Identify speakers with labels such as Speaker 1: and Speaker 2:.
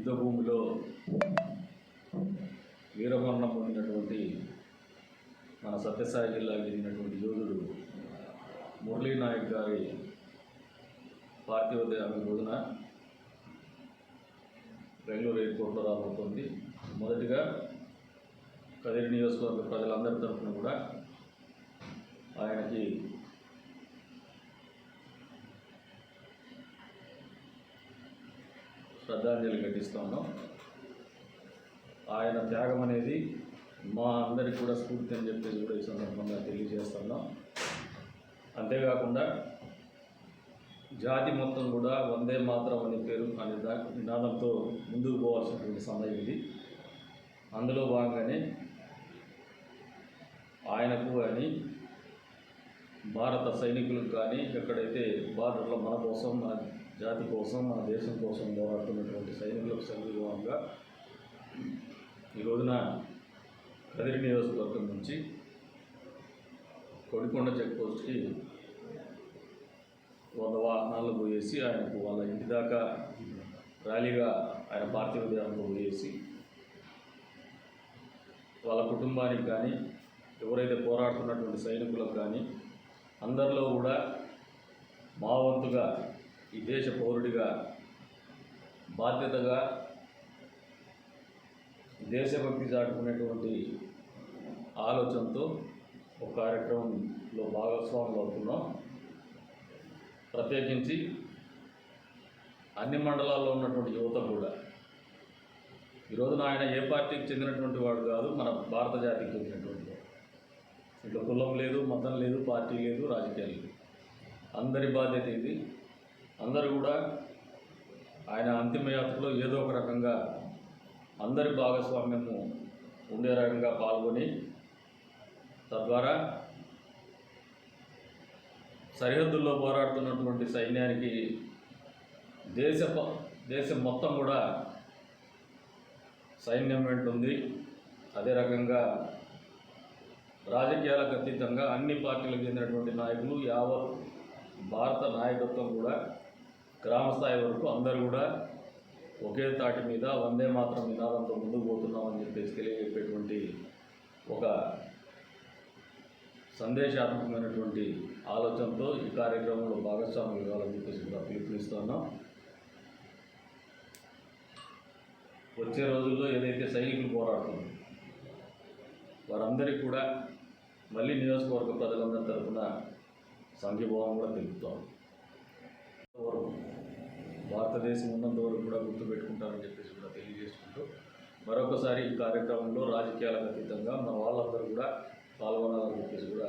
Speaker 1: యుద్ధభూమిలో వీరమరణం పొందినటువంటి మన సత్యసాయి జిల్లాకి చెందినటువంటి యోధుడు మురళీ నాయక్ గారి పార్థివ దేహాన్ని రోజున బెంగళూరు ఎయిర్పోర్ట్లో రాబోతోంది మొదటిగా కదిరి నియోజకవర్గ ప్రజలందరి తరఫున కూడా ఆయనకి శ్రద్ధాంజలి ఘటిస్తున్నాం ఆయన త్యాగం అనేది మా అందరికి కూడా స్ఫూర్తి అని చెప్పేసి కూడా ఈ సందర్భంగా తెలియజేస్తున్నాం. అంతేకాకుండా జాతి మొత్తం కూడా వందే మాత్రం అనే పేరు అనే దా- నినాదంతో ముందుకు పోవాల్సినటువంటి సమయం ఇది. అందులో భాగంగానే ఆయనకు కానీ భారత సైనికులకు కానీ ఎక్కడైతే బార్డర్లో మన కోసం మన జాతి కోసం మన దేశం కోసం పోరాడుతున్నటువంటి సైనికులకు సంఘీభావంగా ఈ రోజున కదిరి నియోజకవర్గం నుంచి కొడికొండ చెక్పోస్ట్కి వంద వాహనాలు పోయేసి ఆయనకు వాళ్ళ ఇంటి దాకా ర్యాలీగా ఆయన పార్థివ దేహంలో పోయేసి వాళ్ళ కుటుంబానికి కానీ ఎవరైతే పోరాడుతున్నటువంటి సైనికులకు కానీ అందరిలో కూడా మా వంతుగా ఈ దేశ పౌరుడిగా బాధ్యతగా దేశభక్తి చాటుకునేటువంటి ఆలోచనతో ఒక కార్యక్రమంలో భాగస్వాములు అవుతున్నాం. ప్రత్యేకించి అన్ని మండలాల్లో ఉన్నటువంటి యువత కూడా. ఈరోజున ఆయన ఏ పార్టీకి చెందినటువంటి వాడు కాదు మన భారత జాతికి చెందినటువంటి వాడు. ఇట్లా కులం లేదు మతం లేదు పార్టీ లేదు రాజకీయాలు లేదు. అందరి బాధ్యత ఇది. అందరూ కూడా ఆయన అంతిమయాత్రలో ఏదో ఒక రకంగా అందరి భాగస్వామ్యము ఉండే రకంగా పాల్గొని తద్వారా సరిహద్దుల్లో పోరాడుతున్నటువంటి సైన్యానికి దేశ ప- దేశం మొత్తం కూడా సైన్యం వెంట ఉంది. అదే రకంగా రాజకీయాలకు అతీతంగా అన్ని పార్టీలకు చెందినటువంటి నాయకులు యావత్ భారత నాయకత్వం కూడా గ్రామ స్థాయి వరకు అందరూ కూడా ఒకే తాటి మీద వందే మాత్రం నినాదంతో ముందుకు పోతున్నామని చెప్పేసి తెలియజెప్పేటువంటి ఒక సందేశాత్మకమైనటువంటి ఆలోచనతో ఈ కార్యక్రమంలో భాగస్వాములు కావాలని చెప్పేసి కూడా పిలుపునిస్తున్నాం వచ్చే రోజుల్లో ఏదైతే సైనికులు పోరాడుతున్నారు వారందరికీ కూడా మళ్ళీ నియోజకవర్గ ప్రజలందరి తరఫున సంఘీభావం కూడా తెలుపుతాం. భారతదేశం ఉన్నంత వరకు కూడా గుర్తుపెట్టుకుంటామని చెప్పేసి కూడా తెలియజేసుకుంటూ మరొకసారి ఈ కార్యక్రమంలో రాజకీయాలకు అతీతంగా మన వాళ్ళందరూ కూడా పాల్గొనాలని చెప్పేసి కూడా